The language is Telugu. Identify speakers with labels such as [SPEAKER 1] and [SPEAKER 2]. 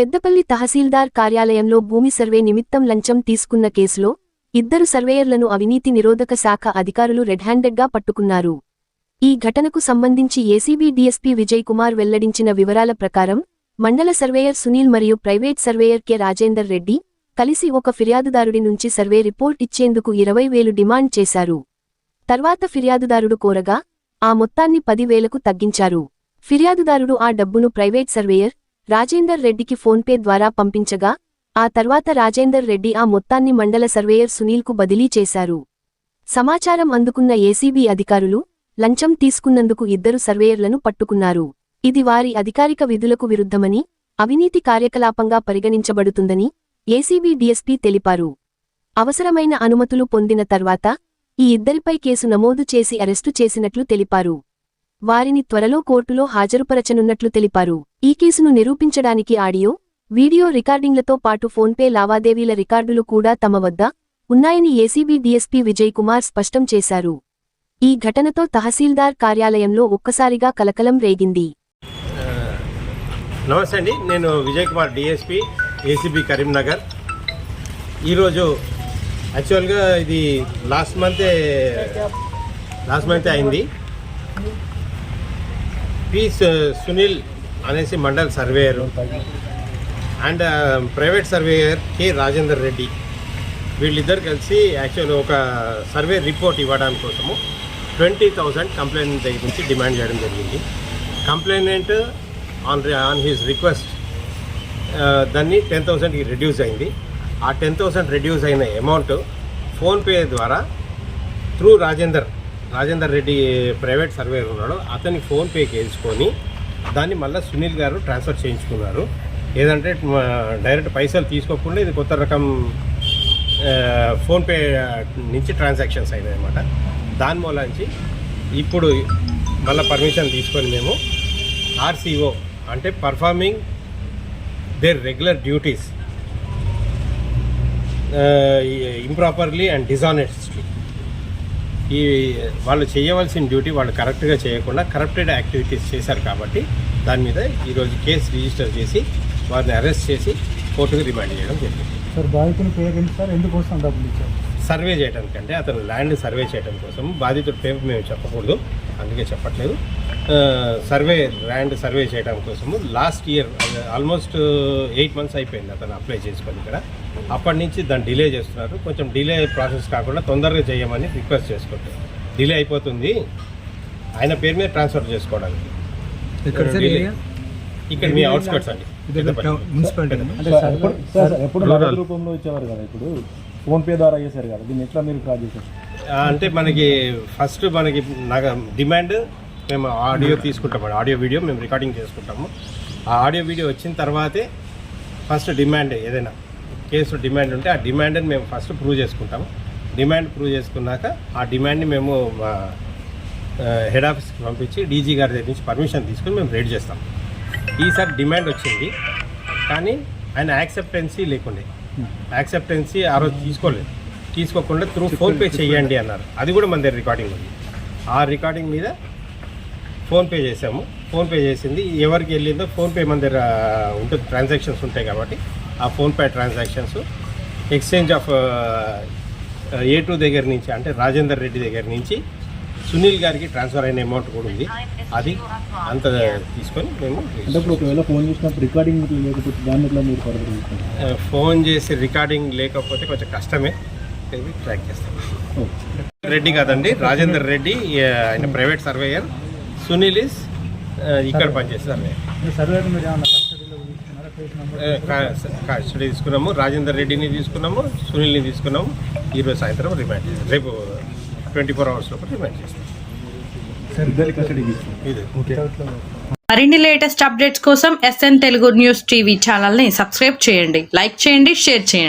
[SPEAKER 1] పెద్దపల్లి తహసీల్దార్ కార్యాలయంలో భూమి సర్వే నిమిత్తం లంచం తీసుకున్న కేసులో ఇద్దరు సర్వేయర్లను అవినీతి నిరోధక శాఖ అధికారులు రెడ్ హ్యాండెడ్గా పట్టుకున్నారు. ఈ ఘటనకు సంబంధించి ఏసీబీ డీఎస్పీ విజయ్ కుమార్ వెల్లడించిన వివరాల ప్రకారం మండల సర్వేయర్ సునీల్ మరియు private surveyor K Rajender Reddy కలిసి ఒక ఫిర్యాదుదారుడి నుంచి సర్వే రిపోర్ట్ ఇచ్చేందుకు ఇరవై వేలు డిమాండ్ చేశారు. తర్వాత ఫిర్యాదుదారుడు కోరగా ఆ మొత్తాన్ని పదివేలకు తగ్గించారు. ఫిర్యాదుదారుడు ఆ డబ్బును ప్రైవేట్ సర్వేయర్ రాజేందర్ రెడ్డికి ఫోన్పే ద్వారా పంపించగా ఆ తర్వాత రాజేందర్ రెడ్డి ఆ మొత్తాన్ని మండల సర్వేయర్ సునీల్కు బదిలీ చేశారు. సమాచారం అందుకున్న ఏసీబీ అధికారులు లంచం తీసుకున్నందుకు ఇద్దరు సర్వేయర్లను పట్టుకున్నారు. ఇది వారి అధికారిక విధులకు విరుద్ధమని అవినీతి కార్యకలాపంగా పరిగణించబడుతుందని ఏసీబీ డీఎస్పీ తెలిపారు. అవసరమైన అనుమతులు పొందిన తర్వాత ఈ ఇద్దరిపై కేసు నమోదు చేసి అరెస్టు చేసినట్లు తెలిపారు. వారిని త్వరలో కోర్టులో హాజరుపరచనున్నట్లు తెలిపారు. ఈ కేసును నిరూపించడానికి ఆడియో వీడియో రికార్డింగ్లతో పాటు ఫోన్పే లావాదేవీల రికార్డులు కూడా తమ వద్ద ఉన్నాయని ఏసీబీ డీఎస్పీ విజయ్ కుమార్ స్పష్టం చేశారు. ఈ ఘటనతో తహసీల్దార్ కార్యాలయంలో ఒక్కసారిగా కలకలం రేగింది.
[SPEAKER 2] నమస్తే అండి. నేను విజయ్ కుమార్ డిఎస్పి ఏసీబీ కరీంనగర్. ఈరోజు యాక్చువల్గా ఇది లాస్ట్ మంతే లాస్ట్ మంతే అయింది. పి సునీల్ uh, అనేసి mandal surveyor and uh, private surveyor K Rajender Reddy. వీళ్ళిద్దరు కలిసి యాక్చువల్ ఒక సర్వే రిపోర్ట్ ఇవ్వడానికి కోసము ట్వంటీ థౌజండ్ కంప్లైంట్ దగ్గర నుంచి డిమాండ్ చేయడం జరిగింది. Complainant on on his request uh, దాన్ని టెన్ థౌసండ్కి రెడ్యూస్ అయింది. ఆ టెన్ థౌసండ్ రెడ్యూస్ అయిన అమౌంట్ ఫోన్పే ద్వారా through Rajender Rajender Reddy private surveyor ఉన్నాడు. అతని ఫోన్పేకి చేయించుకొని దాన్ని మళ్ళీ సునీల్ గారు ట్రాన్స్ఫర్ చేయించుకున్నారు. ఏదంటే డైరెక్ట్ పైసలు తీసుకోకుండా ఇది కొత్త రకం ఫోన్పే నుంచి ట్రాన్సాక్షన్స్ అయినాయి అనమాట దాని మూలంచి ఇప్పుడు మళ్ళీ పర్మిషన్ తీసుకొని మేము ఆర్సీఓ అంటే performing their regular duties improperly and dishonestly ఈ వాళ్ళు చేయవలసిన డ్యూటీ వాళ్ళు కరెక్ట్గా చేయకుండా కరప్టెడ్ యాక్టివిటీస్ చేశారు కాబట్టి దాని మీద ఈరోజు కేసు రిజిస్టర్ చేసి వారిని అరెస్ట్ చేసి కోర్టుకు రిమాండ్ చేయడం జరిగింది.
[SPEAKER 3] సార్ బాధితులు పేరు సార్? ఎందుకోసం డబ్బులు ఇచ్చారు?
[SPEAKER 2] సర్వే చేయడానికి అంటే అతను ల్యాండ్ సర్వే చేయడం కోసం బాధితుడి పేరు మేము చెప్పకూడదు. అందుకే చెప్పట్లేదు. సర్వే ల్యాండ్ సర్వే చేయడం కోసము last year almost eight months అయిపోయింది అతను అప్లై చేసుకొని ఇక్కడ. అప్పటి నుంచి దాన్ని డిలే చేస్తున్నారు. కొంచెం డిలే ప్రాసెస్ కాకుండా తొందరగా చేయమని రిక్వెస్ట్ చేసుకుంటారు డిలే అయిపోతుంది. ఆయన పేరు మీద ట్రాన్స్ఫర్ చేసుకోవడానికి? ఇక్కడ మీ అవుట్స్కట్స్ అండి.
[SPEAKER 3] మున్సిపాలిటీ.
[SPEAKER 4] అంటే సార్ ఎప్పుడు సార్ ఎప్పుడు
[SPEAKER 2] Rural.
[SPEAKER 4] నగదు రూపంలో ఇచ్చేవారు కదా ఇప్పుడు? ఫోన్పే ద్వారా చేశారు కదా దీన్ని ఎట్లా మీరు కాల్ చేశారు?
[SPEAKER 2] అంటే మనకి ఫస్ట్ మనకి నగ డిమాండ్ మేము ఆడియో తీసుకుంటాం ఆడియో వీడియో మేము రికార్డింగ్ చేసుకుంటాము. ఆ ఆడియో వీడియో వచ్చిన తర్వాతే ఫస్ట్ డిమాండ్ ఏదైనా కేసు డిమాండ్ ఉంటే ఆ డిమాండ్ని మేము ఫస్ట్ ప్రూవ్ చేసుకుంటాము. డిమాండ్ ప్రూవ్ చేసుకున్నాక ఆ డిమాండ్ని మేము మా హెడ్ ఆఫీస్కి పంపించి డీజీ గారి దగ్గర నుంచి పర్మిషన్ తీసుకొని మేము రేడ్ చేస్తాం. ఈసారి డిమాండ్ వచ్చింది. కానీ ఆయన యాక్సెప్టెన్సీ లేకుండే. యాక్సెప్టెన్సీ ఆ రోజు తీసుకోలేదు. తీసుకోకుండా త్రూ ఫోన్పే చేయండి అన్నారు. అది కూడా మన దగ్గర రికార్డింగ్ ఉంది. ఆ రికార్డింగ్ మీద ఫోన్పే చేసాము ఫోన్పే చేసింది. ఎవరికి వెళ్ళిందో ఫోన్పే మన దగ్గర ఉంటుంది. ట్రాన్సాక్షన్స్ ఉంటాయి కాబట్టి ఆ PhonePe transactions. Exchange of A two దగ్గర నుంచి అంటే రాజేందర్ రెడ్డి దగ్గర నుంచి సునీల్ గారికి ట్రాన్స్ఫర్ అయిన అమౌంట్ కూడా ఉంది. అది అంత తీసుకొని మేము
[SPEAKER 4] అంటే ఇప్పుడు ఒకవేళ ఫోన్ చేసినప్పుడు రికార్డింగ్ లేకపోతే దాన్ని ఎట్లా మీరు
[SPEAKER 2] ఫోన్ చేసి రికార్డింగ్ లేకపోతే కొంచెం కష్టమే. ట్రాక్ చేస్తాం. రెడ్డి కాదండి రాజేందర్ రెడ్డి ఆయన ప్రైవేట్ సర్వేయర్. సునీల్ ఇస్ ఇక్కడ పనిచేసే సర్వేయర్
[SPEAKER 3] సర్వే మీరు ఏమన్నా కస్టడీలో తీసుకున్నారా? కేసు నంబర్
[SPEAKER 2] కస్టడీ తీసుకున్నాము రాజేందర్ రెడ్డిని తీసుకున్నాము సునీల్ని తీసుకున్నాము ఈరోజు సాయంత్రం రిమాండ్ చేస్తాం రేపు ట్వంటీ ఫోర్ అవర్స్ లోపల రిమాండ్ చేస్తాం. ఇది.
[SPEAKER 5] మరిన్ని లేటెస్ట్ అప్డేట్స్ కోసం ఎస్ఎన్ తెలుగు న్యూస్ టీవీ ఛానల్ని సబ్స్క్రైబ్ చేయండి లైక్ చేయండి షేర్ చేయండి.